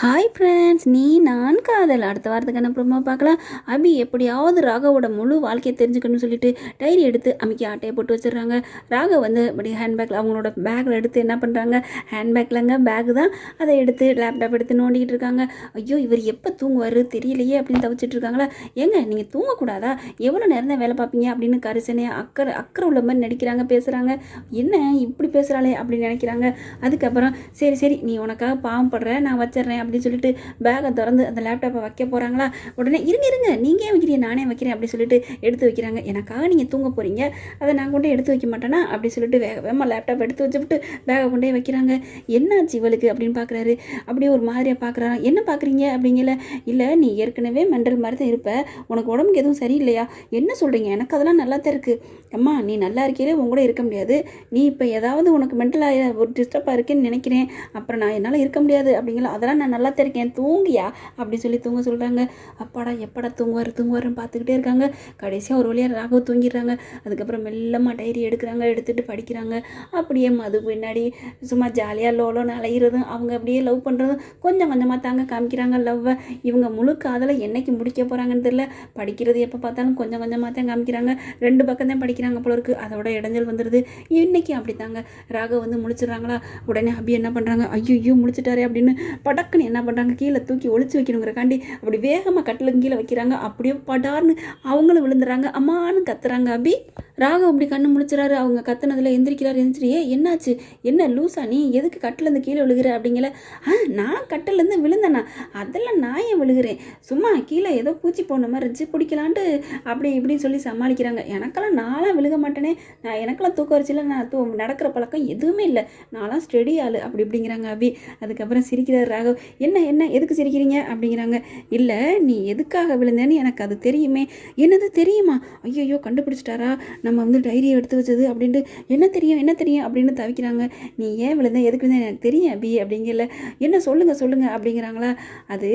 Hi friends நீ நான் காதல். அடுத்த வாரத்துக்கான ப்ரோமோ பார்க்கலாம். அபி எப்படியாவது ராகவோட முழு வாழ்க்கையை தெரிஞ்சுக்கணும்னு சொல்லிட்டு டைரி எடுத்து அமைக்கி ஆட்டையை போட்டு வச்சிடுறாங்க. ராகவ் வந்து அப்படி ஹேண்ட்பேக்கில் அவங்களோட பேக்கில் எடுத்து என்ன பண்ணுறாங்க ஹேண்ட்பேக்லங்க பேக் தான். அதை எடுத்து லேப்டாப் எடுத்து நோண்டிக்கிட்டு இருக்காங்க. ஐயோ இவர் எப்போ தூங்குவார்? தெரியலையே அப்படின்னு தவிச்சிட்டு இருக்காங்களா? ஏங்க நீங்கள் தூங்கக்கூடாதா? எவ்வளோ நேரம் தான் வேலை பார்ப்பீங்க? அப்படின்னு கரிசனே அக்கறை அக்கறை உள்ள மாதிரி நடிக்கிறாங்க பேசுகிறாங்க என்ன இப்படி பேசுகிறாளே அப்படின்னு நினைக்கிறாங்க. அதுக்கப்புறம் சரி சரி நீ உனக்காக பாவம் படுற நான் வச்சிடுறேன் அப்படின்னு சொல்லிட்டு பேகை திறந்து அந்த லேப்டாப்பை வைக்க போகிறாங்களா உடனே இருங்க இருங்க நீங்கள் ஏன் வைக்கிறீங்க? நானே வைக்கிறேன் அப்படி சொல்லிட்டு எடுத்து வைக்கிறாங்க. எனக்காக நீங்கள் தூங்க போகிறீங்க அதை நான் கொண்டே எடுத்து வைக்க மாட்டேனா? அப்படி சொல்லிட்டு வேக வேகமாக லேப்டாப் எடுத்து வச்சுட்டு பேகை கொண்டே வைக்கிறாங்க. என்னாச்சு இவளுக்கு? அப்படின்னு பார்க்குறாரு அப்படியே ஒரு மாதிரியாக பார்க்குறாங்க என்ன பார்க்குறீங்க அப்படிங்கல. இல்லை நீ ஏற்கனவே மெண்டல் மாதிரி தான் இருப்ப. உனக்கு உடம்புக்கு எதுவும் சரியில்லையா? என்ன சொல்கிறீங்க எனக்கு அதெல்லாம் நல்லா தான் இருக்குது அம்மா நீ நல்லா இருக்கையிலே உன் கூட இருக்க முடியாது. நீ இப்போ ஏதாவது உனக்கு மென்டலாக ஒரு டிஸ்டர்பாக இருக்குன்னு நினைக்கிறேன். அப்புறம் நான் என்னால் இருக்க முடியாது. அப்படிங்களா அதெல்லாம் நான் நல்லா தெரிக்கேன் தூங்கியா? அப்படி சொல்லி தூங்க சொல்கிறாங்க அப்பாடா எப்படா தூங்குவார் தூங்குவாருன்னு பார்த்துக்கிட்டே இருக்காங்க. கடைசியாக ஒரு வழியாக ராகவ் தூங்கிடுறாங்க. அதுக்கப்புறம் மெல்லமாக டைரி எடுக்கிறாங்க எடுத்துகிட்டு படிக்கிறாங்க. அப்படியே மது பின்னாடி சும்மா ஜாலியாக லோலோன்னு அலையிறதும் அவங்க அப்படியே லவ் பண்ணுறதும் கொஞ்சம் கொஞ்சமாக தாங்க காமிக்கிறாங்க லவ்வை இவங்க முழுக்க அதில் என்னைக்கு முடிக்க போகிறாங்கன்னு தெரியல. படிக்கிறது எப்போ பார்த்தாலும் கொஞ்சம் கொஞ்சமாக தான் காமிக்கிறாங்க. ரெண்டு பக்கம் தான் படிக்கிறாங்க போல இருக்குது அதோட இடைஞ்சல் வந்துடுது இன்றைக்கி அப்படி தாங்க ராகவ் வந்து முழிச்சிடுறாங்களா உடனே அபி என்ன பண்ணுறாங்க ஐயோ முடிச்சிட்டாரே அப்படின்னு படக்குன்னு என்ன பண்ணுறாங்க கீழே தூக்கி ஒழிச்சு வைக்கணுங்கிறக்காண்டி அப்படி வேகமாக கட்டிலுக்கு கீழே வைக்கிறாங்க. அப்படியே படார்னு அவங்களும் விழுந்துறாங்க அம்மான்னு கத்துறாங்க அபி. ராகவ் அப்படி கண்ணு முடிச்சுறாரு அவங்க கத்துனதுல எந்திரிக்கிறாரு. எந்திரியே என்னாச்சு? என்ன லூசா? நீ எதுக்கு கட்டிலேருந்து கீழே விழுகிற? அப்படிங்கல. ஆ நான் கட்டிலேருந்து விழுந்தேண்ணா அதெல்லாம் நான் ஏன் விழுகிறேன்? சும்மா கீழே ஏதோ பூச்சி போன மாதிரி இருந்துச்சு. பிடிக்கலான்ட்டு அப்படி இப்படின்னு சொல்லி சமாளிக்கிறாங்க. எனக்கெல்லாம் நான்லாம் விழுக மாட்டேனே. நான் எனக்கெல்லாம் தூக்க வரிசையில் நான் தூ நடக்கிற பழக்கம் எதுவுமே இல்லை. நான்லாம் ஸ்டெடி ஆள். அப்படி இப்படிங்கிறாங்க அபி. அதுக்கப்புறம் சிரிக்கிறார் ராகவ். என்ன என்ன எதுக்கு சிரிக்கிறீங்க? அப்படிங்கிறாங்க. இல்லை நீ எதுக்காக விழுந்தேன்னு எனக்கு அது தெரியுமே. என்னது தெரியுமா? ஐயோ கண்டுபிடிச்சிட்டாரா? நம்ம வந்து டைரியை எடுத்து வச்சது அப்படின்ட்டு என்ன தெரியும் என்ன தெரியும் அப்படின்னு தவிக்கிறாங்க. நீ ஏன் விழுந்த? எதுக்கு விழுந்த? எனக்கு தெரியும் அபி அப்படிங்கல. என்ன சொல்லுங்க சொல்லுங்க அப்படிங்கிறாங்களா. அது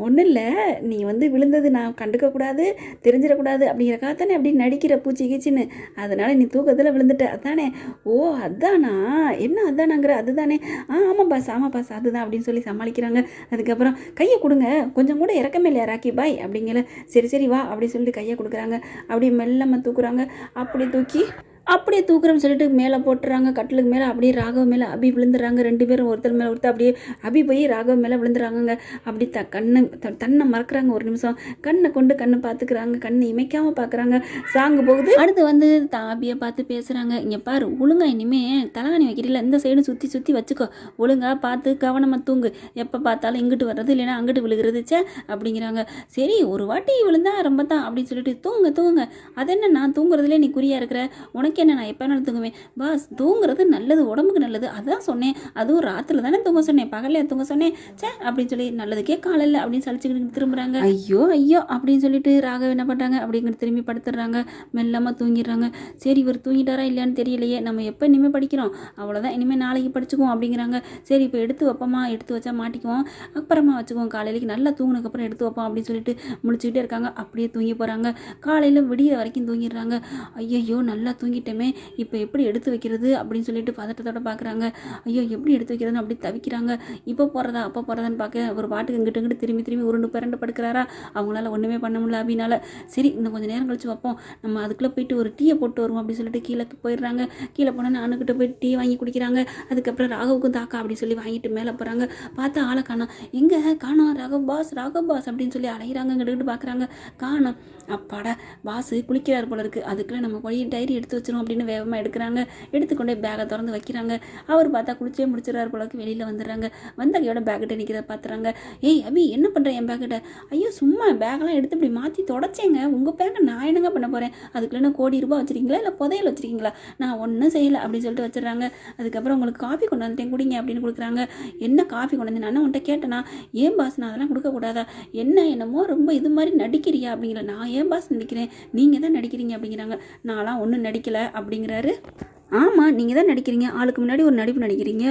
ஒன்றும் இல்லை. நீ வந்து விழுந்தது நான் கண்டுக்கக்கூடாது தெரிஞ்சிடக்கூடாது அப்படிங்கிறக்காக தானே அப்படி நடிக்கிற பூச்சி கீச்சின்னு. அதனால் நீ தூக்கத்தில் விழுந்துட்ட. அதானே. ஓ அதானா? என்ன அதானாங்கிற? அதுதானே. ஆ ஆமாம் பாஸ் ஆமாம் பாஸ் அதுதான் அப்படின்னு சொல்லி சமாளிக்கிறாங்க. அதுக்கப்புறம் கையை கொடுங்க. கொஞ்சம் கூட இறக்கமே இல்லையா ராக்கி? பாய். அப்படிங்கிற சரி சரி வா. அப்படி சொல்லிட்டு கையை கொடுக்குறாங்க. அப்படியே மெல்லமாக தூக்குறாங்க. அப்படி தூக்கி அப்படியே தூக்குறோம்னு சொல்லிட்டு மேலே போட்டுறாங்க கட்டிலுக்கு மேலே அப்படியே ராகவ மேலே அபி விழுந்துடுறாங்க. ரெண்டு பேரும் ஒருத்தர் மேலே ஒருத்தர் அப்படியே அபி போய் ராகவ மேலே விழுந்துறாங்கங்க அப்படி த கண்ணை த- தன்னை மறக்கிறாங்க ஒரு நிமிஷம். கண்ணை கொண்டு கண்ணை பார்த்துக்கிறாங்க கண்ணை இமைக்காமல் பார்க்குறாங்க. சாங்கு போகுது. அடுத்து வந்து தான் அபியை பார்த்து பேசுகிறாங்க இங்கே பாரு ஒழுங்கா இனிமே தலகாணி வைக்கிறீங்களா இந்த சைடு சுற்றி சுற்றி வச்சுக்கோ. ஒழுங்கா பார்த்து கவனமாக தூங்கு. எப்போ பார்த்தாலும் இங்கிட்டு வர்றது இல்லைன்னா அங்கிட்டு விழுகிறது சே அப்படிங்கிறாங்க. சரி ஒரு வாட்டி விழுந்தா ரொம்ப தான் அப்படின்னு சொல்லிட்டு தூங்க தூங்க. அது என்ன நான் தூங்குறதுலே நீ குறியாக இருக்கிற? உனக்கு என்ன நான் எப்போ வேணாலும் தூங்குவேன்? பாஸ் தூங்குறது நல்லது உடம்புக்கு நல்லது. அதான் சொன்னேன். அதுவும் ராத்திரில தானே தூங்க சொன்னேன். பகலில் தூங்க சொன்னேன். சே அப்படின்னு சொல்லி நல்லதுக்கே காலையில் அப்படின்னு சலிச்சுக்கிட்டு திரும்புறாங்க. ஐயோ ஐயோ அப்படின்னு சொல்லிட்டு ராகவ் என்ன பண்ணுறாங்க அப்படிங்கிட்டு திரும்பி படுத்துடுறாங்க. மெல்லமாக தூங்கிடுறாங்க. சரி இவர் தூங்கிட்டாரா இல்லையான்னு தெரியலையே. நம்ம எப்போ இனிமேல் படிக்கிறோம்? அவ்வளோதான் இனிமேல் நாளைக்கு படிச்சுக்குவோம் அப்படிங்கிறாங்க. சரி இப்போ எடுத்து வைப்போமா? எடுத்து வச்சா மாட்டிக்குவோம். அப்புறமா வச்சுக்குவோம். காலையிலேக்கு நல்லா தூங்கினதுக்கப்புறம் எடுத்து வைப்போம் அப்படின்னு சொல்லிட்டு முடிச்சுக்கிட்டே இருக்காங்க. அப்படியே தூங்கி போகிறாங்க காலையில் விடிய வரைக்கும் தூங்கிடுறாங்க. ஐயையோ நல்லா தூங்கிட்டு தூங்கிட்டோமே இப்போ எப்படி எடுத்து வைக்கிறது அப்படின்னு சொல்லிட்டு பதட்டத்தோட பார்க்குறாங்க ஐயோ எப்படி எடுத்து வைக்கிறதுன்னு அப்படி தவிக்கிறாங்க. இப்போ போகிறதா அப்போ போகிறதான்னு பார்க்க ஒரு பாட்டுக்கு இங்கிட்டு இங்கிட்டு திரும்பி திரும்பி உருண்டு பிறண்டு படுக்கிறாரா? அவங்களால ஒன்றுமே பண்ண முடியல அப்படின்னால சரி இன்னும் கொஞ்சம் நேரம் கழிச்சு வைப்போம் நம்ம அதுக்குள்ளே போயிட்டு ஒரு டீயை போட்டு வருவோம் அப்படின்னு சொல்லிட்டு கீழே போயிடுறாங்க. கீழே போனால் அணுக்கிட்ட போய் டீ வாங்கி குடிக்கிறாங்க. அதுக்கப்புறம் ராகவுக்கும் தாக்கா அப்படின்னு சொல்லி வாங்கிட்டு மேலே போகிறாங்க பார்த்தா ஆளை காணோம் எங்கே? காணோம் ராகவ் பாஸ் ராகவ் பாஸ் அப்படின்னு சொல்லி அலைகிறாங்க இங்கிட்டு பார்க்குறாங்க காணோம் அப்பாடா பாஸ் குளிக்கிறார் போல இருக்குது அதுக்குள்ளே நம்ம போய் டைரி எடுத்து வச்சிரும் அப்படின்னு வேகமாக எடுக்கிறாங்க. எடுத்துக்கொண்டே பேக்கை திறந்து வைக்கிறாங்க. அவர் பார்த்தா குளிச்சே முடிச்சிடறாரு போலக்கு வெளியில் வந்துடுறாங்க. வந்த கையோட பேக்கிட்ட நிற்கிறத பார்த்துறாங்க. ஏய் அபி என்ன பண்ணுறேன் என் பேக்கிட்ட ஐயோ சும்மா பேக்கெல்லாம் எடுத்து இப்படி மாற்றி தொடச்சேங்க. உங்கள் பேக்கை நான் என்னங்க பண்ண போகிறேன் அதுக்குள்ளே கோடி ரூபாய் வச்சுருக்கீங்களா? இல்லை புதையல் வச்சுருக்கீங்களா? நான் ஒன்றும் செய்யலை அப்படின்னு சொல்லிட்டு வச்சிடுறாங்க. அதுக்கப்புறம் உங்களுக்கு காஃபி கொண்டு வந்துட்டேன் குடிங்க அப்படின்னு கொடுக்குறாங்க. என்ன காஃபி கொண்டு வந்து நான் உன்ட்ட கேட்டேனா ஏன் பாஸ் நான் அதெல்லாம் கொடுக்கக்கூடாதா என்ன என்னமோ ரொம்ப இது மாதிரி நடிக்கிறியா? அப்படிங்கிற நான் ஏன் பாஸ் நடிக்கிறேன் நீங்கள் தான் நடிக்கிறீங்க அப்படிங்கிறாங்க. நான்லாம் ஒன்றும் நடிக்கலை. அப்படிங்கிறாரு ஆமாம் நீங்கள் தான் நடிக்கிறீங்க. ஆளுக்கு முன்னாடி ஒரு நடிப்பு நடிக்கிறீங்க.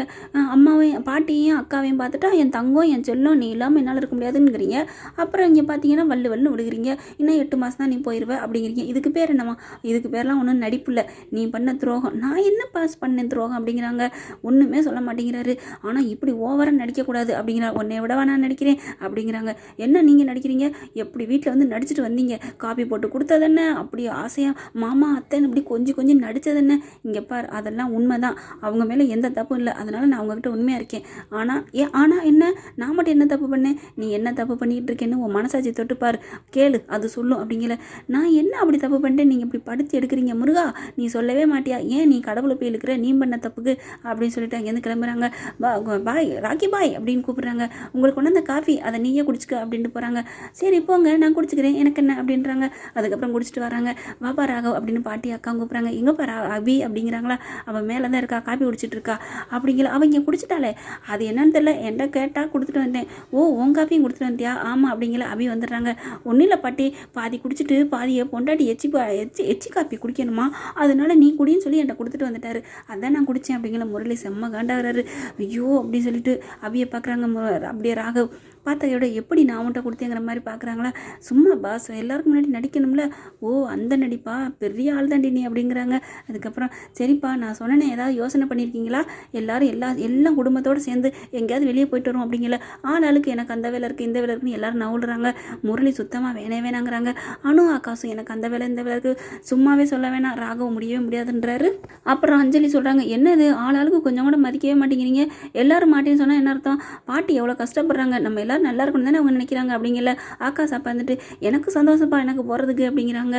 அம்மாவையும் பாட்டியையும் அக்காவையும் பார்த்துட்டா என் தங்கம் என் செல்லம் நீ இல்லாமல் என்னால் இருக்க முடியாதுங்கிறீங்க. அப்புறம் இங்கே பார்த்தீங்கன்னா வல்லு வல்லு விடுகிறீங்க இன்னும் எட்டு மாதம் தான் நீ போயிடுவ அப்படிங்கிறீங்க. இதுக்கு பேர் என்னம்மா? இதுக்கு பேர்லாம் ஒன்றும் நடிப்பு இல்லை. நீ பண்ண துரோகம். நான் என்ன பாஸ் பண்ணேன் துரோகம் அப்படிங்கிறாங்க. ஒன்றுமே சொல்ல மாட்டேங்கிறாரு. ஆனால் இப்படி ஓவராக நடிக்கக்கூடாது அப்படிங்கிற உன்னை விடவா நான் நடிக்கிறேன் அப்படிங்கிறாங்க. என்ன நீங்கள் நடிக்கிறீங்க? எப்படி வீட்டில் வந்து நடிச்சிட்டு வந்தீங்க? காப்பி போட்டு கொடுத்ததென்ன அப்படி ஆசையாக மாமா அத்தைன்னு இப்படி கொஞ்சம் கொஞ்சம் நடித்ததென்ன இங்கே பார் அதெல்லாம் உண்மை தான் அவங்க மேலே எந்த தப்பும் இல்லை. அதனால் நான் அவங்கக்கிட்ட உண்மையாக இருக்கேன். ஆனால் ஏ ஆனால் என்ன? நான் மட்டும் என்ன தப்பு பண்ணேன்? நீ என்ன தப்பு பண்ணிகிட்டு இருக்கேன்னு உன் மனசாட்சி தொட்டுப்பார். கேளு அது சொல்லும் அப்படிங்கல நான் என்ன அப்படி தப்பு பண்ணிட்டேன்? நீங்கள் இப்படி படுத்து எடுக்கிறீங்க முருகா. நீ சொல்லவே மாட்டியா? ஏன் நீ கடவுளை போய் இழுக்கிற? நீ பண்ண தப்புக்கு அப்படின்னு சொல்லிட்டு அங்கேருந்து கிளம்புறாங்க. பா பாய் ராக்கி பாய் அப்படின்னு கூப்பிட்றாங்க. உங்களுக்கு கொண்டு அந்த காஃபி அதை நீயே குடிச்சுக்க அப்படின்ட்டு போகிறாங்க சரி போங்க நான் குடிச்சுக்கிறேன். எனக்கு என்ன அப்படின்றாங்க. அதுக்கப்புறம் குடிச்சிட்டு வராங்க. வாப்பா ராகவ் அப்படின்னு பாட்டி அக்கா கூப்பிட்றாங்க. எங்கப்பா ரா அபி அப்படிங்கிற அப்படிங்கிறாங்களா அவள் மேலே தான் இருக்கா? காப்பி குடிச்சிட்டு இருக்கா? அப்படிங்கிற அவள் இங்கே குடிச்சிட்டாளே. அது என்னன்னு தெரியல. என்கிட்ட கேட்டால் கொடுத்துட்டு வந்தேன். ஓ உன் காப்பியும் கொடுத்துட்டு வந்தியா? ஆமாம் அப்படிங்கிற அபி வந்துடுறாங்க. ஒன்றும் இல்லை பாட்டி. பாதி குடிச்சிட்டு பாதியை பொண்டாட்டி எச்சி பா எச்சி எச்சி காப்பி குடிக்கணுமா? அதனால நீ குடின்னு சொல்லி என்கிட்ட கொடுத்துட்டு வந்துட்டாரு. அதான் நான் குடித்தேன் அப்படிங்கிற முரளி செம்ம காண்டாகிறாரு. ஐயோ அப்படின்னு சொல்லிட்டு அபியை பார்க்குறாங்க அப்படியே ராகவ். பார்த்தையோட எப்படி நான் உன்ட்ட கொடுத்தேங்கிற மாதிரி பார்க்குறாங்களா? சும்மா பாஸ் எல்லாருக்கும் முன்னாடி நடிக்கணும்ல. ஓ அந்த நடிப்பா? பெரிய ஆள் தாண்டி நீ அப்படிங்கிறாங்க. அதுக்கப்புறம் சரிப்பா நான் சொன்னேன் ஏதாவது யோசனை பண்ணியிருக்கீங்களா? எல்லாரும் எல்லா எல்லாம் குடும்பத்தோடு சேர்ந்து எங்கேயாவது வெளியே போயிட்டு வரும் அப்படிங்கல. ஆள் ஆளுக்கு எனக்கு அந்த வேலை இருக்குது இந்த வேலை இருக்குன்னு எல்லாரும் நவுடுறாங்க முரளி சுத்தமாக வேணே வேணாங்கிறாங்க. அனு ஆகாசும் எனக்கு அந்த வேலை இந்த வேலை இருக்குது சும்மாவே சொல்ல வேணாம். ராகவும் முடியவே முடியாதுன்றாரு. அப்புறம் அஞ்சலி சொல்கிறாங்க என்னது? ஆள் ஆளுக்கு கொஞ்சம் கூட மதிக்கவே மாட்டேங்கிறீங்க. எல்லாரும் மாட்டேன்னு சொன்னால் என்ன அர்த்தம்? பாட்டி எவ்வளோ கஷ்டப்படுறாங்க. நம்ம எல்லாரும் நல்லா இருக்கணும் தானே அவங்க நினைக்கிறாங்க. அப்படிங்கல ஆகாஷ் அப்போ வந்துட்டு எனக்கு சந்தோஷப்பா எனக்கு போகிறதுக்கு அப்படிங்கிறாங்க.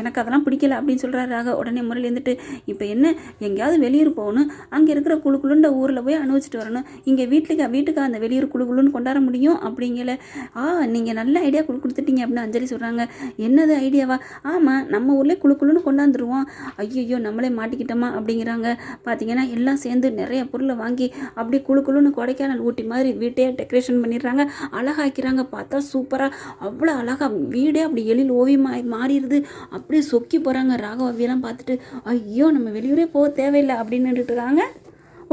எனக்கு அதெல்லாம் பிடிக்கல அப்படின்னு சொல்கிறாரு ராக உடனே முறையில் இருந்துட்டு இப்போ என்ன எங்கேயாவது வெளியூர் போகணும். அங்கே இருக்கிற குழு குழுண்ட ஊரில் போய் அனுபவிச்சுட்டு வரணும். இங்கே வீட்டுக்கு வீட்டுக்கு அந்த வெளியூர் குழு குழுன்னு கொண்டாட முடியும்? அப்படிங்கல. ஆ நீங்கள் நல்ல ஐடியா குழு கொடுத்துட்டீங்க அப்படின்னு அஞ்சலி சொல்கிறாங்க என்னது ஐடியாவா ஆமாம் நம்ம ஊர்லேயே குழு குழுன்னு கொண்டாந்துருவோம். ஐயோ நம்மளே மாட்டிக்கிட்டோமா? அப்படிங்கிறாங்க. பார்த்தீங்கன்னா எல்லாம் சேர்ந்து நிறைய பொருளை வாங்கி அப்படி குழு குழுன்னு கொடைக்கானல் ஊட்டி மாதிரி வீட்டையே டெக்கரேஷன் பண்ணிடுறாங்க. அழகாக்கிறாங்க. பார்த்தா சூப்பராக அவ்வளோ அழகாக வீடே அப்படி எழில் ஓவியமாக மாறிடுது. அப்படியே சொக்கி போகிறாங்க ராகவவியெல்லாம் பார்த்துட்டு ஐயோ நம்ம வெளியூரே போக தேவையில்லை அப்படின்னு இருக்காங்க.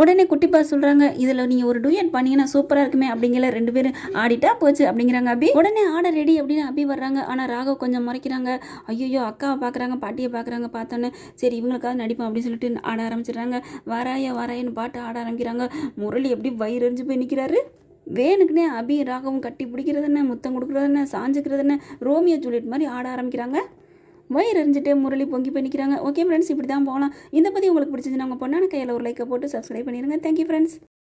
உடனே குட்டிப்பா சொல்கிறாங்க இதில் நீங்கள் ஒரு டூயட் பண்ணீங்கன்னா சூப்பராக இருக்குமே அப்படிங்கிற ரெண்டு பேரும் ஆடிட்டா போச்சு அப்படிங்கிறாங்க அபி. உடனே ஆட ரெடி அப்படின்னு அபி வர்றாங்க. ஆனால் ராகவ் கொஞ்சம் முறைக்கிறாங்க. ஐயோ அக்காவை பார்க்குறாங்க பாட்டியை பார்க்குறாங்க பார்த்தோன்னே சரி இவங்களுக்காக நடிப்போம் அப்படின்னு சொல்லிட்டு ஆட ஆரம்பிச்சிடுறாங்க. வராய வராயன்னு பாட்டு ஆட ஆரம்பிக்கிறாங்க. முரளி எப்படி வயிறு எரிஞ்சு போய் நிற்கிறாரு வேணுக்குனே அபி ராகவும் கட்டி பிடிக்கிறதுன்னு முத்தம் கொடுக்குறதுன்னு சாஞ்சுக்கிறதுன்னு ரோமியோ ஜூலியட் மாதிரி ஆட ஆரம்பிக்கிறாங்க. வயிறு எறிஞ்சிட்டே முரளி பொங்கி பண்ணிக்கிறாங்க ஓகே ஃப்ரெண்ட்ஸ் இப்படி தான் போகலாம். இதை பற்றி உங்களுக்கு பிடிச்சதுன்னா உங்கள் பொண்ணான கையில் ஒரு லைக்கை போட்டு சப்ஸ்கிரைப் பண்ணிடுங்க தேங்க்யூ ஃப்ரெண்ட்ஸ்